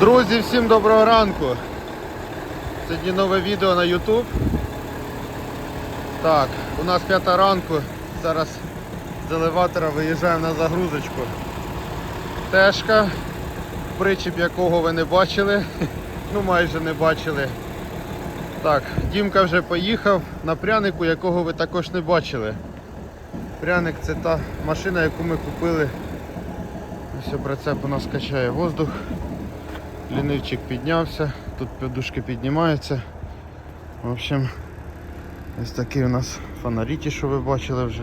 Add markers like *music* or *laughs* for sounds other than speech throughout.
Друзі, всім доброго ранку. Сьогодні нове відео на YouTube. Так, у нас п'ята ранку. Зараз з елеватора виїжджаємо на загрузочку. Тежка, причіп якого ви не бачили. *laughs* Ну майже не бачили. Так, Дімка вже поїхав на прянику, якого ви також не бачили. Пряник це та машина, яку ми купили. Ось прицеп у нас качає воздух. Лінивчик піднявся, тут подушки піднімаються. В общем, ось такі у нас фонарі, ті, що ви бачили вже,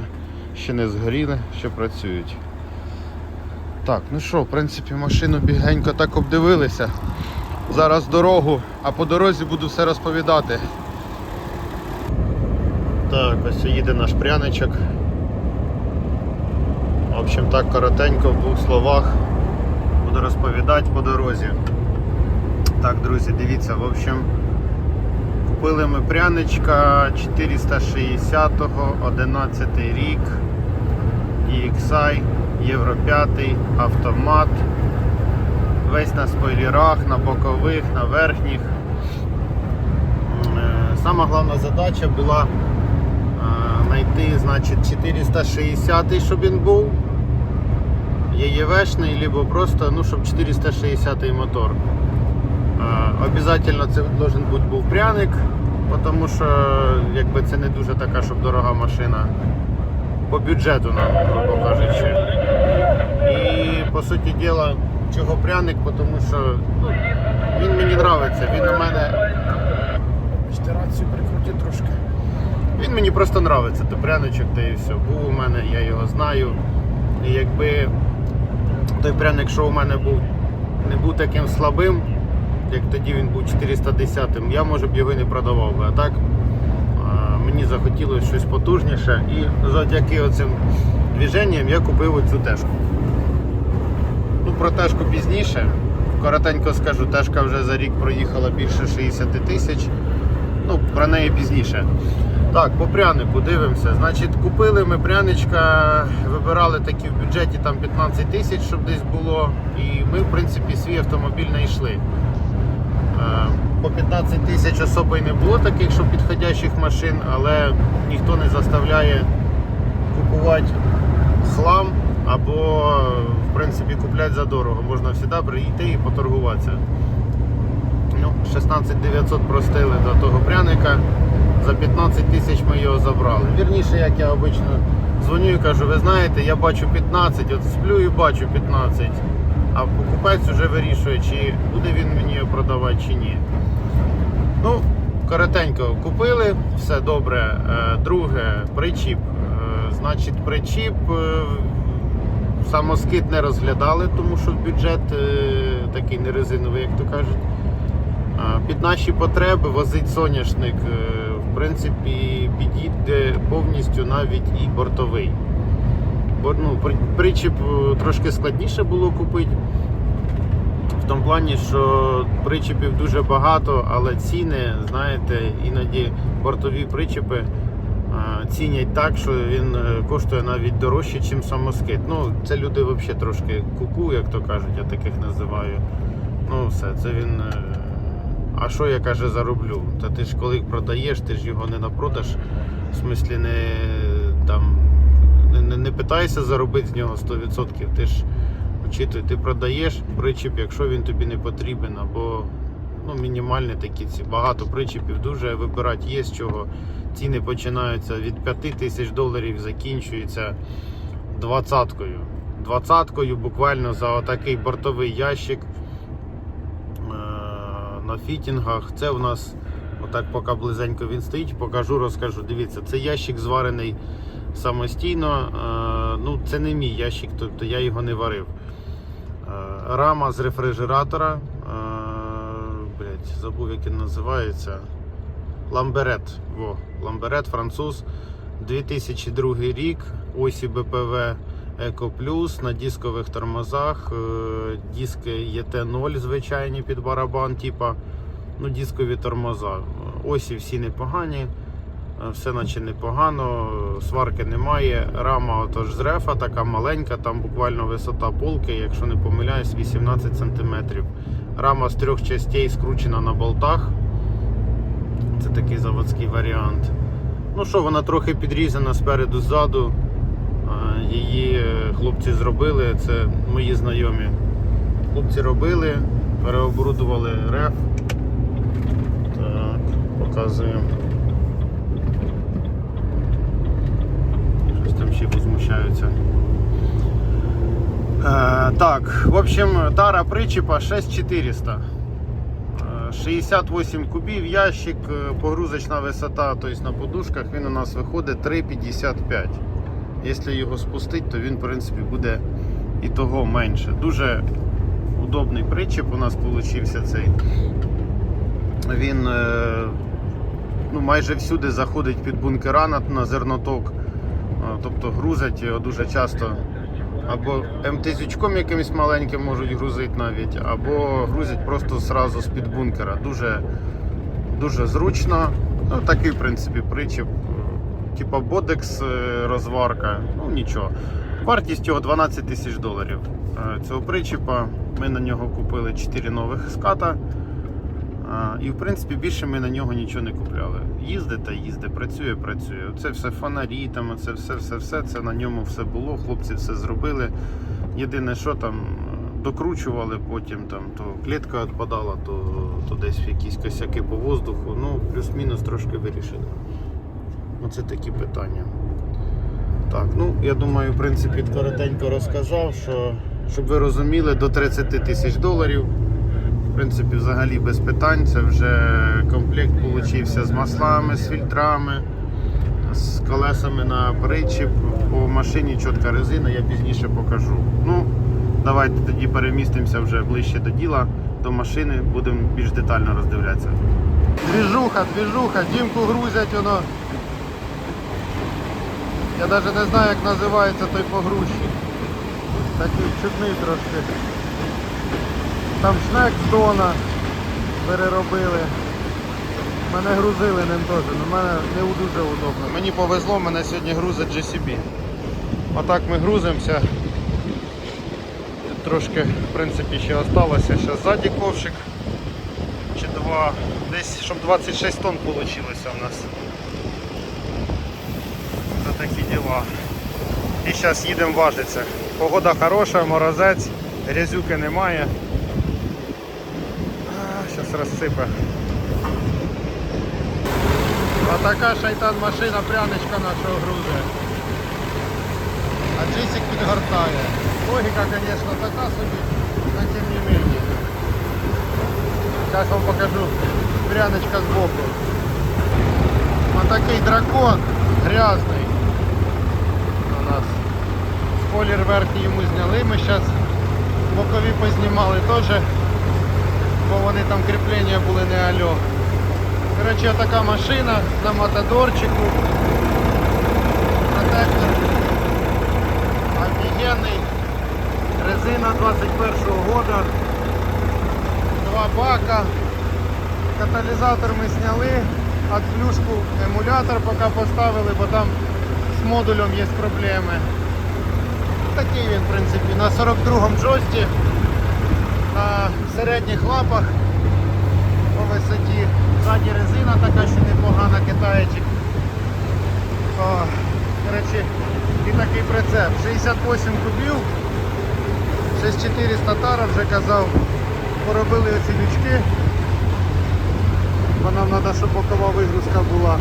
ще не згоріли, ще працюють. Так, ну що, в принципі, машину бігенько так обдивилися. Зараз дорогу, а по дорозі буду все розповідати. Так, ось їде наш пряничок. В общем, так коротенько в двох словах буду розповідати по дорозі. Так, друзі, дивіться, в общем, купили ми пряничка 460-го, 11 рік, EXI, Євро 5, автомат. Весь на спойлерах, на бокових, на верхніх. Е, Сама головна задача була е, знайти значить, 460 щоб він був. ЄЄВшний, либо просто, ну, щоб 460 мотор. Е, Обязательно це должен бути був пряник, тому що якби це не дуже така, щоб дорога машина по бюджету нам, грубо кажучи. І по суті діла, чого пряник, тому що ну, він мені подобається, він у мене. Прикрути трошки. Він мені просто подобається, то пряничок, та і все. Був у мене, я його знаю. І якби той пряник, що у мене був, не був таким слабим, як тоді він був 410-м, я може б його не продавав би. А так мені захотілося щось потужніше і завдяки оцим движенням я купив оцю тежку. Ну, про тежку пізніше. Коротенько скажу, тежка вже за рік проїхала більше 60 тисяч. Ну, про неї пізніше. Так, по прянику дивимося. Значить, купили ми пряничка, вибирали такі в бюджеті там 15 тисяч, щоб десь було. І ми, в принципі, свій автомобіль знайшли. Е, По 15 тисяч особо й не було таких, що підходящих машин, але ніхто не заставляє купувати хлам або в принципі купляти за дорого. Можна завжди прийти і поторгуватися. Ну, 16 900 простили до того пряника. За 15 тисяч ми його забрали. Вірніше, як я обично дзвоню і кажу, ви знаєте, я бачу 15, от сплю і бачу 15. А покупець вже вирішує, чи буде він мені його продавати чи ні. Ну, коротенько купили, все добре. Е, Друге, причіп. Е, Значить, причіп е, самоскид не розглядали, тому що бюджет такий не резиновий, як то кажуть. Під наші потреби возить соняшник, е, в принципі, підійде повністю навіть і бортовий. Бо, ну, причіп е, трошки складніше було купити. В тому плані, що причепів дуже багато, але ціни, знаєте, іноді бортові причепи цінять так, що він е, коштує навіть дорожче, ніж самоскид. Ну, це люди взагалі трошки куку, як то кажуть, я таких називаю. Ну, все, це він. А що я каже зароблю? Та ти ж коли продаєш, ти ж його не на продаж, в смислі не там не, не, питайся заробити з нього 100%. Ти ж Учитуй, ти продаєш причіп, якщо він тобі не потрібен, або ну, мінімальні такі ці. Багато причіпів дуже вибирати є з чого. Ціни починаються від 5 тисяч доларів, закінчуються двадцяткою. Двадцяткою буквально за отакий бортовий ящик на фітінгах. Це у нас, отак поки близенько він стоїть, покажу, розкажу. Дивіться, це ящик зварений самостійно. Е, Ну, це не мій ящик, тобто я його не варив. Е, Рама з рефрижератора. е, Блять, забув, як він називається. Ламберет. Во, Ламберет, француз. 2002 рік. Осі БПВ Еко Плюс на дискових тормозах. е, Диски ЄТ0 звичайні під барабан, типа. Ну, дискові тормоза. Осі всі непогані. Е, Все наче непогано, сварки немає. Рама отож з рефа така маленька, там буквально висота полки, якщо не помиляюсь, 18 см. Рама з трьох частей скручена на болтах. Це такий заводський варіант. Ну що, вона трохи підрізана спереду ззаду. Е, Її е, хлопці зробили, це мої знайомі. Хлопці робили, переоборудували реф. Так, показуємо. Щось там ще возмущаються. Е, так, в общем, тара причіпа 6400. Е, 68 кубів, ящик, е, погрузочна висота, тобто на подушках він у нас виходить 3,55. Якщо його спустити, то він в принципі буде і того менше. Дуже удобний причіп у нас вийшов цей. Він е, ну, майже всюди заходить під бункера на, на зерноток. Е, Тобто грузять його дуже часто. Або МТЗючком якимось маленьким можуть грузити навіть, або грузять просто зразу з-під бункера. Дуже, дуже зручно. Ну, такий, в принципі, причіп. Типа Бодекс е, розварка. Ну нічого. Вартість його 12 тисяч доларів. Е, Цього причіпа. Ми на нього купили 4 нових ската. І в принципі більше ми на нього нічого не купляли. Їздить та їздить, працює, працює. Це все фонарі, там, це все, все, все, це на ньому все було. Хлопці все зробили. Єдине, що там е, докручували потім, там, то клітка відпадала, то, то десь якісь косяки по воздуху. Ну, плюс-мінус трошки вирішили. Оце такі питання. Так, ну я думаю, в принципі, коротенько розказав, що щоб ви розуміли, до 30 тисяч доларів. В принципі, взагалі без питань. Це вже комплект получився з маслами, з фільтрами, з колесами на причіп. По машині чітка резина, я пізніше покажу. Ну, давайте тоді перемістимося вже ближче до діла, до машини, будемо більш детально роздивлятися. Двіжуха, двіжуха, дімку грузять воно. Я навіть не знаю, як називається той погрузчик. Такий чудний трошки. Там шнек з Дона переробили. Мене грузили ним теж, але мене не дуже удобно. Мені повезло, мене сьогодні грузить GCB. Отак ми грузимося. Тут трошки в принципі ще залишилося. Ще ззаді ковшик чи два. Десь щоб 26 тонн вийшло у нас. Такі діла. І зараз їдемо важитися. Погода хороша, морозець, грязюки немає. Зараз розсипе. А така шайтан машина пряничка нашого грузи. А джисик підгортає. Логіка, звісно, така собі, але тим не менее. Зараз вам покажу пряничка збоку. Ось такий дракон грязний у нас. Спойлер верхній йому зняли, ми зараз бокові познімали теж, бо вони там кріплення були не альо. Коротше, така машина на мотодорчику. Протектор офігенний. Резина 21 года. Два бака. Каталізатор ми зняли, отплюшку емулятор поки поставили, бо там з модулем є проблеми. Такий він, в принципі, на 42-му джості, на середніх лапах по висоті. Ззаді резина така, що непогана, китаєчик. О, Коротше, і такий прицеп. 68 кубів, 6400 тара, вже казав, поробили оці лючки. Бо нам треба, щоб бокова вигрузка була.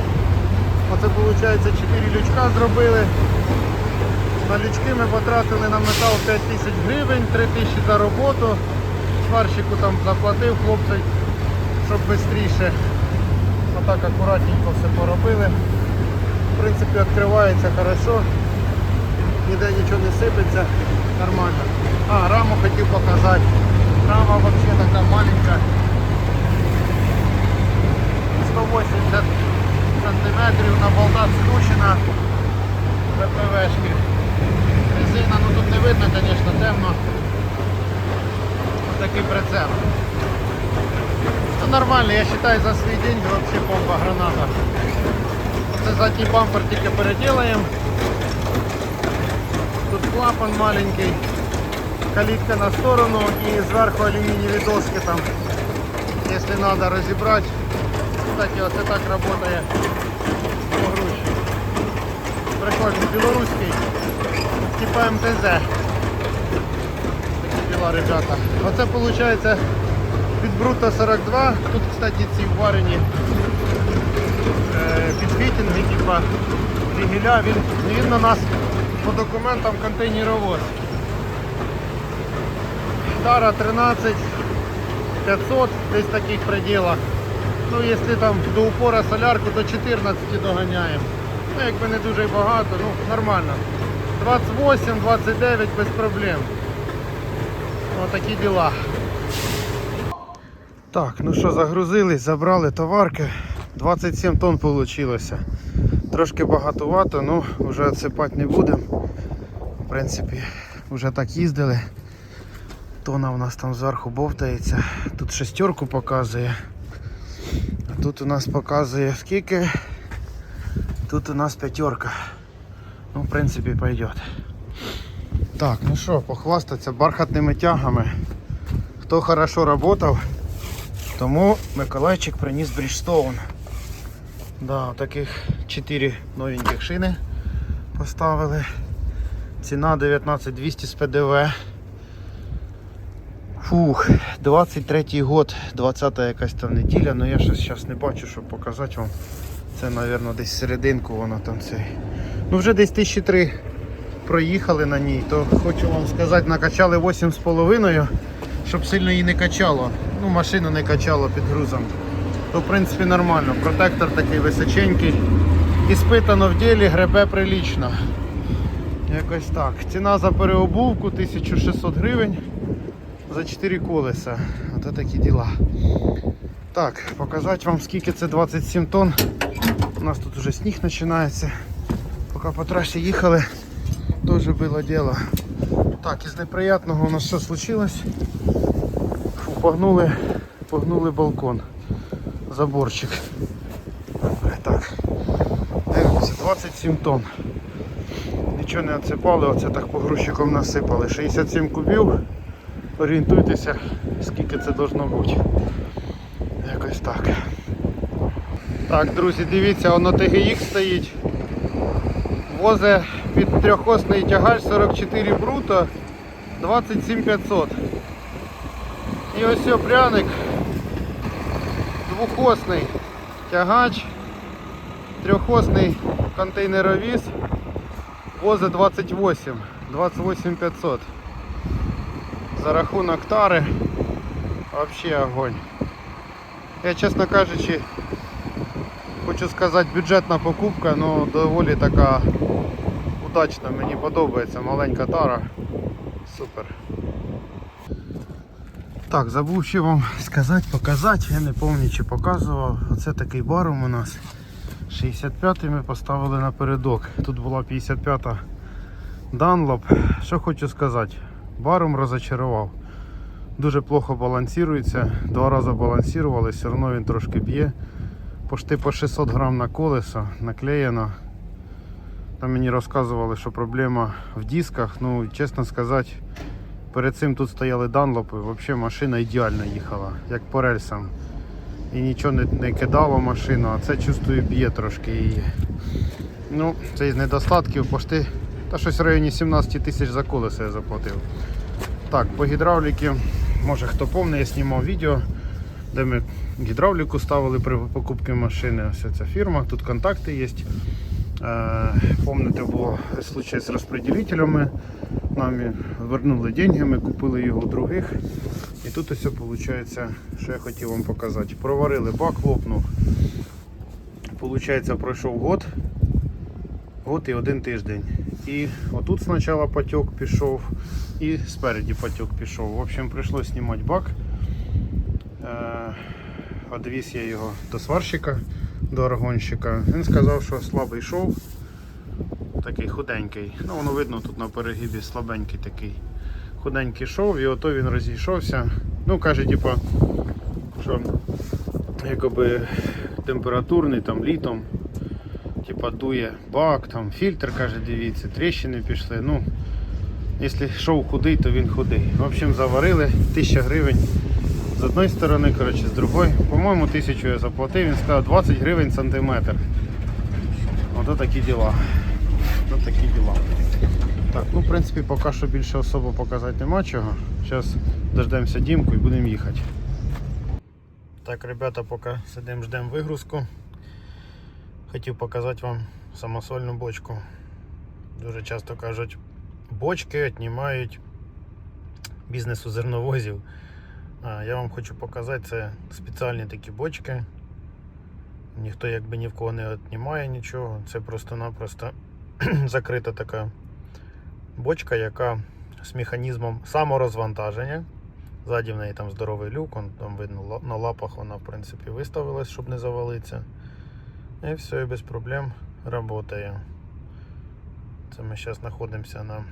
Оце виходить 4 лючка зробили. На лючки ми потратили на метал 5 тисяч гривень, 3 тисячі за роботу. Сварщику там заплатив хлопцей, щоб швидше. Отак акуратненько все поробили. В принципі, відкривається хорошо. Ніде нічого не сипеться. Нормально. А, раму хотів показати. Рама взагалі така маленька. 180 сантиметрів на болтах скручена. ВПВшки. Резина, ну тут не видно, звісно, темно. Ось такий прицеп. Ну, нормально, я вважаю за свій день взагалі бомба граната. Це задній бампер тільки переділаємо. Тут клапан маленький, калітка на сторону і зверху алюмінієві доски там, якщо треба розібрати. Кстати, оце так працює погрузчик. Прикольний, білоруський, Типа МТЗ. Діла, ребята. Оце виходить від Брута 42. Тут, кстати, ці варені е, підфітінги, типа рігеля, він, він на нас по документам контейнеровоз. Тара 13 500, десь таких пределах. Ну, якщо там до упора солярку, до 14 доганяємо. Ну, якби не дуже багато, ну нормально. 28, 29 без проблем. Отакі діла. Так, ну що, загрузились, забрали товарки. 27 тонн вийшло. Трошки багатовато, ну вже відсипати не будемо. В принципі, вже так їздили. Тона у нас там зверху бовтається. Тут шестерку показує. А тут у нас показує скільки. Тут у нас п'ятерка. Ну, в принципі, пойдет. Так, ну що, похвастатися бархатними тягами. Хто хорошо працював, тому Миколайчик приніс Бріджстоун. Да, таких 4 новеньких шини поставили. Ціна 19200 з ПДВ. Фух, 23 год, 20-та якась там неділя, але я щось зараз не бачу, щоб показати вам. Це, мабуть, десь серединку воно там цей. Ну вже десь 1003 проїхали на ній, то хочу вам сказати, накачали 8,5, щоб сильно її не качало. Ну, машину не качало під грузом. То в принципі нормально. Протектор такий височенький. І спитано в ділі, гребе прилічно. Якось так. Ціна за переобувку 1600 гривень за 4 колеса. Ото такі діла. Так, показати вам скільки це 27 тонн. У нас тут вже сніг починається. Поки по трасі їхали, теж було діло. Так, із неприятного у нас що случилось? Фу, погнули, погнули балкон. Заборчик. Так. Дивимося, 27 тонн. Нічого не отсипали, оце так погрузчиком насипали. 67 кубів. Орієнтуйтеся, скільки це должно бути. Якось так. Так, друзі, дивіться, воно TGX стоїть. Возе під трьохосний тягач 44 бруто 27500. І ось о пряник. Двохосний тягач, трьохосний контейнеровіз. Возе 28, 28500. За рахунок тари вообще огонь. Я, чесно кажучи, хочу сказати, бюджетна покупка, але доволі така удачна, мені подобається маленька тара. Супер. Так, забув ще вам сказати, показати, я не пам'ятаю чи показував. Оце такий барум у нас. 65-й ми поставили напередок. Тут була 55-та Dunlop. Що хочу сказати, барум розочарував. Дуже плохо балансується. Два рази балансували, все одно він трошки б'є. Пошти по 600 грам на колесо наклеєно. Там мені розказували, що проблема в дисках. Ну, чесно сказати, перед цим тут стояли данлопи. Взагалі машина ідеально їхала, як по рельсам. І нічого не, не кидало машину, а це чувствую б'є трошки її. Ну, це із недостатків пошти. Та щось в районі 17 тисяч за колесо я заплатив. Так, по гідравліки, може хто помне, я знімав відео, де ми гідравліку ставили при покупці машини. Ось ця фірма, тут контакти є. Е, Помните, було случай з розподілителями. Нам вернули деньги, ми купили його у других. І тут ось виходить, що я хотів вам показати. Проварили бак, лопнув. Получається, пройшов год, год і один тиждень. І отут спочатку потік пішов, і спереді потік пішов. В общем, прийшлося знімати бак. Е, Одвіз я його до сварщика, до аргонщика. Він сказав, що слабий шов, такий худенький. Ну, воно видно тут на перегибі слабенький такий. Худенький шов, і ото він розійшовся. Ну, каже, типа, що якоби температурний там літом. типа дує бак, там фільтр, каже, дивіться, тріщини пішли. Ну, якщо шов худий, то він худий. В общем, заварили 1000 гривень одної сторони, коротше, з другої. По-моєму, тисячу я заплатив, він сказав 20 гривень сантиметр. Ото такі діла. Ото такі діла. Так, ну в принципі поки що більше особо показати нема чого. Зараз дождемося Дімку і будемо їхати. Так, ребята, поки сидимо, ждемо вигрузку. Хотів показати вам самосольну бочку. Дуже часто кажуть, бочки віднімають бізнесу зерновозів. Я вам хочу показати, це спеціальні такі бочки. Ніхто якби ні в кого не віднімає нічого. Це просто-напросто *clears throat* закрита така бочка, яка з механізмом саморозвантаження. Ззаді в неї там здоровий люк, он, там видно на лапах вона в принципі виставилась, щоб не завалитися. І все, і без проблем працює. Це ми зараз знаходимося на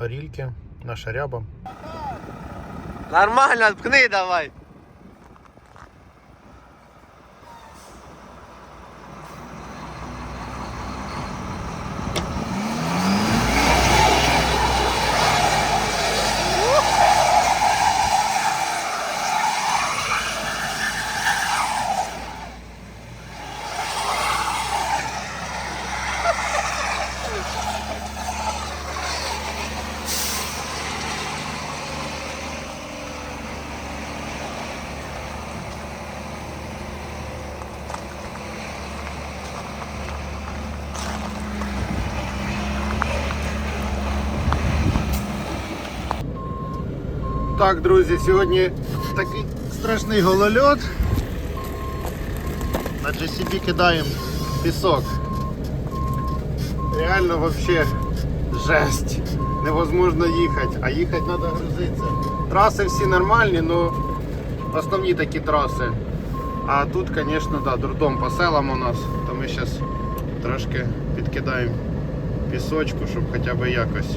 Орільці, наша ряба. Нормально, ткни давай. Так, друзі, сьогодні такий страшний голольот. На GCB кидаємо пісок. Реально вообще жесть. Невозможно їхати, а їхати треба грузитися. Траси всі нормальні, але основні такі траси. А тут, звісно, да, дурдом по селам у нас, то ми зараз трошки підкидаємо пісочку, щоб хоча б якось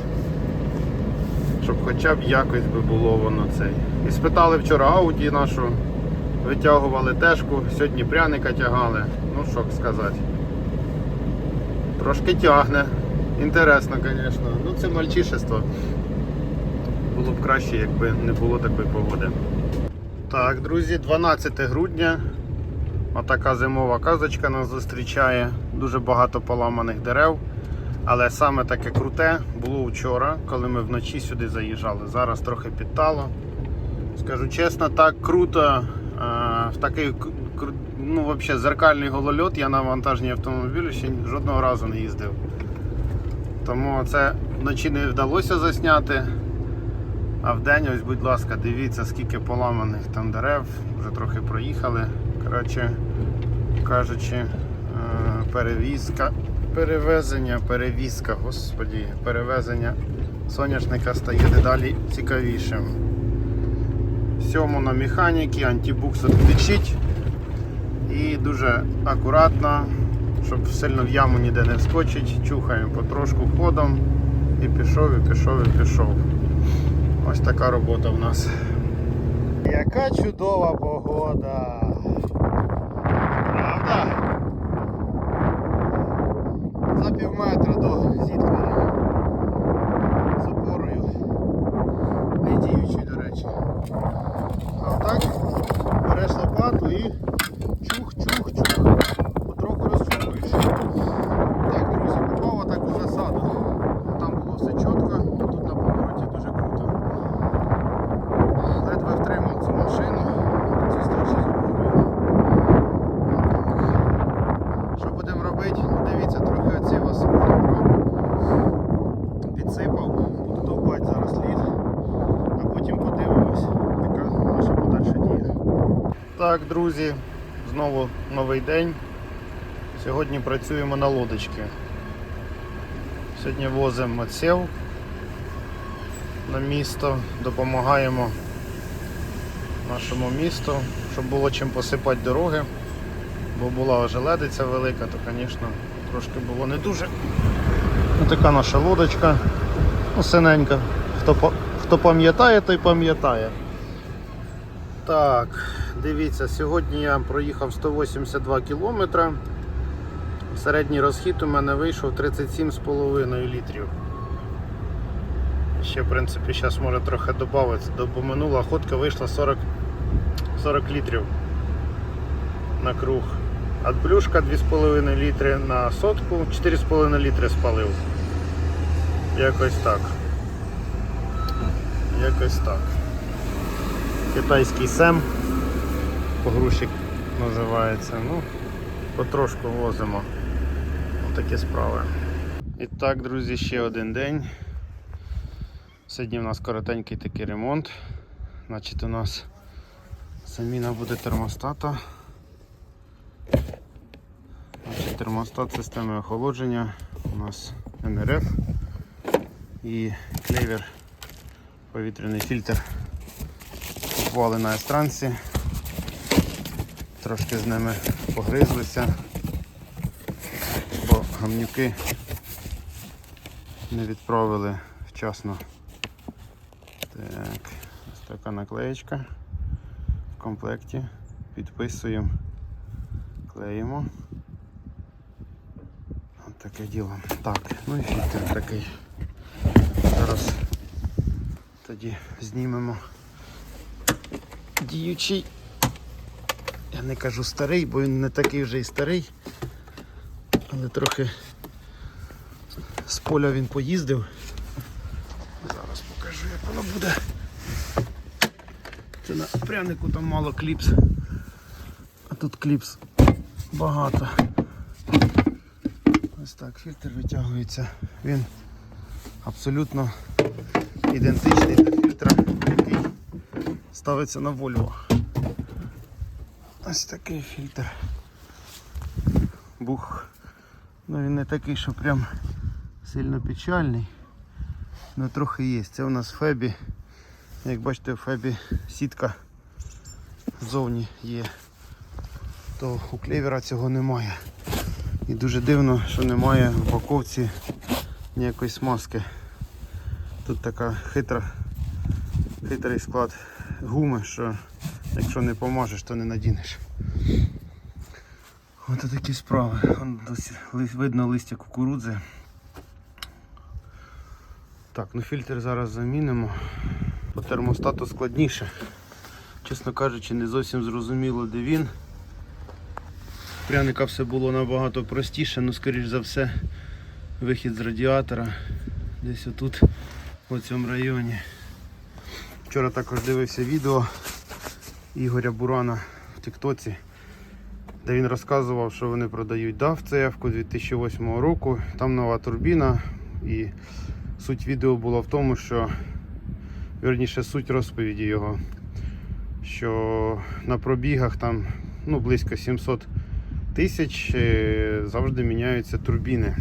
щоб хоча б якось би було воно цей. І спитали вчора Ауді нашу, витягували тежку, сьогодні пряника тягали. Ну що сказати. Трошки тягне. Інтересно, звісно. Ну це мальчишество. Було б краще, якби не було такої погоди. Так, друзі, 12 грудня. Отака зимова казочка нас зустрічає. Дуже багато поламаних дерев. Але саме таке круте було вчора, коли ми вночі сюди заїжджали. Зараз трохи підтало. Скажу чесно, так круто. е, В такий ну, взагалі, зеркальний голольот я на вантажній автомобілі ще жодного разу не їздив. Тому це вночі не вдалося засняти. А вдень, ось, будь ласка, дивіться, скільки поламаних там дерев, вже трохи проїхали. Коротше кажучи, е, перевізка, перевезення, перевізка, господі, перевезення соняшника стає дедалі цікавішим. Сьому на механіки, антибукс відключить і дуже акуратно, щоб сильно в яму ніде не вскочить, чухаємо потрошку ходом і пішов, і пішов, і пішов. Ось така робота в нас. Яка чудова погода! Правда? Пів метра до зіткнення з опорою. Не діючи, до речі. А отак береш лопату і чух-чух-чух. Потроху розчухуєш. Так, друзі, попав отак у засаду. Там було все чітко, тут на повороті дуже круто. Ледве втримав цю машину на цій зустрічі з опорою. Що будемо робити? Ну, Дивіться, трохи оці вас підсипав, буду довбати зараз лід, а потім подивимось, яка наша подальша дія. Так, друзі, знову новий день. Сьогодні працюємо на лодочці. Сьогодні возимо отсів на місто, допомагаємо нашому місту, щоб було чим посипати дороги бо була ожеледиця велика, то, звісно, трошки було не дуже. Ось така наша лодочка, ну, синенька. Хто, хто пам'ятає, той пам'ятає. Так, дивіться, сьогодні я проїхав 182 кілометри. середній розхід у мене вийшов 37,5 літрів. Ще, в принципі, зараз може трохи додати, бо минула ходка вийшла 40, 40 літрів на круг. Адблюшка 2,5 літри на сотку, 4,5 літри спалив. Якось так. Якось так. Китайський сем, погрузчик називається. Ну, потрошку возимо. Отакі справи. І так, друзі, ще один день. Сьогодні у нас коротенький такий ремонт. Значить у нас заміна буде термостата. Значить, термостат системи охолодження. У нас НРФ і клевер, повітряний фільтр. Купували на естранці. Трошки з ними погризлися, бо гамнюки не відправили вчасно. Так, ось така наклеєчка в комплекті. Підписуємо, клеїмо. Ось таке діло. Так, ну і фільтр такий. Зараз тоді знімемо діючий. Не кажу старий, бо він не такий вже і старий. Але трохи з поля він поїздив. Зараз покажу, як воно буде. Це на прянику там мало кліпс. А тут кліпс багато. Ось так, фільтр витягується. Він абсолютно ідентичний до фільтра, який ставиться на Volvo. Ось такий фільтр. Бух. Ну він не такий, що прям сильно печальний. але трохи є. Це у нас Фебі. Як бачите, в Фебі сітка ззовні є. То у клевера цього немає. І дуже дивно, що немає в упаковці ніякої смазки. Тут така хитра, хитрий склад гуми, що якщо не помажеш, то не надінеш. Ось такі справи. Досі видно листя кукурудзи. Так, ну фільтр зараз замінимо. По термостату складніше. Чесно кажучи, не зовсім зрозуміло, де він. Пряника все було набагато простіше, ну скоріш за все вихід з радіатора десь отут, в цьому районі. Вчора також дивився відео Ігоря Бурана в Тіктоці, де він розказував, що вони продають DAF CF 2008 року. Там нова турбіна і суть відео була в тому, що вірніше суть розповіді його, що на пробігах там ну, близько 700 тисяч е, завжди міняються турбіни.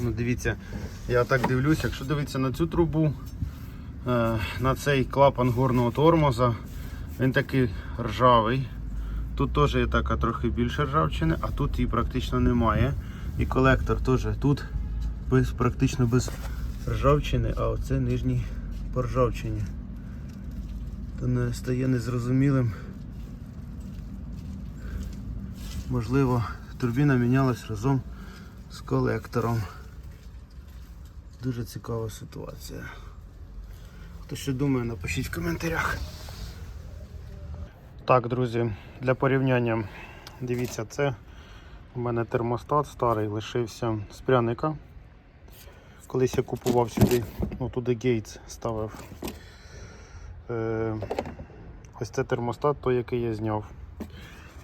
Ну, дивіться, я так дивлюсь, якщо дивитися на цю трубу, е, на цей клапан горного тормоза, він такий ржавий. Тут теж є така трохи більше ржавчини, а тут її практично немає. І колектор теж тут без, практично без ржавчини, а оце нижній по ржавчині. То не стає незрозумілим. Можливо, турбіна мінялась разом з колектором. Дуже цікава ситуація. Хто що думає, напишіть в коментарях. Так, друзі, для порівняння, дивіться, це у мене термостат старий лишився з пряника. Колись я купував сюди, ну туди гейтс ставив. Е, ось це термостат, той, який я зняв.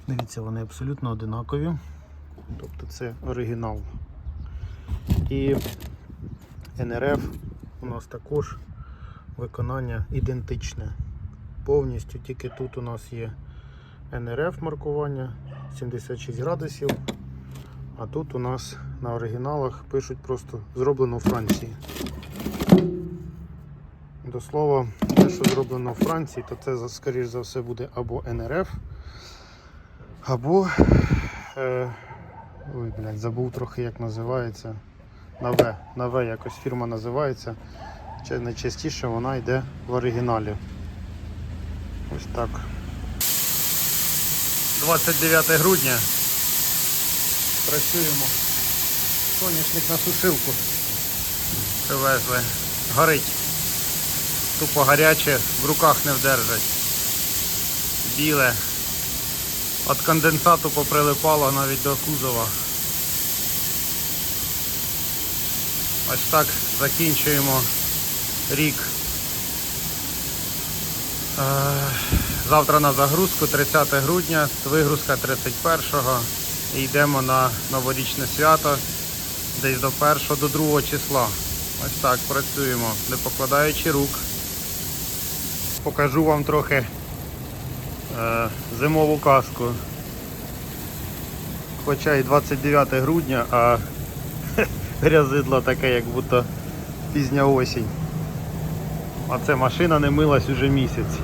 Дивіться, вони абсолютно одинакові. Тобто це оригінал. І НРФ у нас також виконання ідентичне. Повністю тільки тут у нас є НРФ маркування 76 градусів. А тут у нас на оригіналах пишуть просто зроблено у Франції. До слова, те, що зроблено в Франції, то це скоріш за все буде або НРФ, або. Е, ой, блядь, забув трохи як називається. На В. На В якось фірма називається. Найчастіше вона йде в оригіналі. Ось так. 29 грудня. працюємо. Соняшник на сушилку. Привезли. Горить. Тупо гаряче, в руках не вдержать. Біле. От конденсату поприлипало навіть до кузова. Ось так закінчуємо рік. Е, Завтра на загрузку 30 грудня, вигрузка 31-го. І йдемо на новорічне свято десь до 1 до 2 числа. Ось так працюємо, не покладаючи рук. Покажу вам трохи е, зимову казку. Хоча і 29 грудня, а *laughs* грязидло таке, як будто пізня осінь. А це машина не милась уже місяць.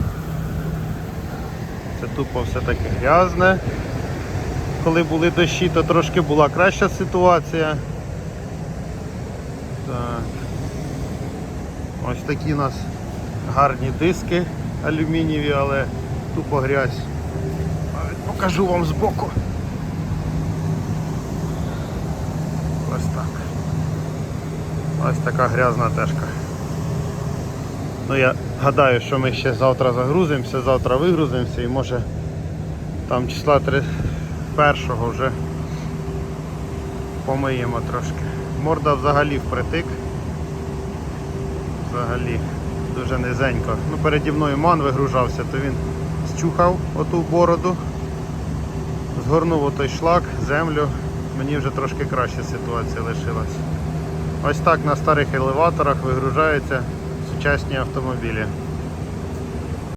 Це тупо все таке грязне. Коли були дощі, то трошки була краща ситуація. Так. Ось такі у нас гарні диски алюмінієві, але тупо грязь. Покажу вам збоку. Ось так. Ось така грязна тежка. Ну я гадаю, що ми ще завтра загрузимося, завтра вигрузимося і може там числа 31 вже помиємо трошки. Морда взагалі впритик. Взагалі дуже низенько. Ну переді мною ман вигружався, то він зчухав оту бороду, згорнув отой шлак, землю. Мені вже трошки краща ситуація лишилась. Ось так на старих елеваторах вигружаються сучасні автомобілі.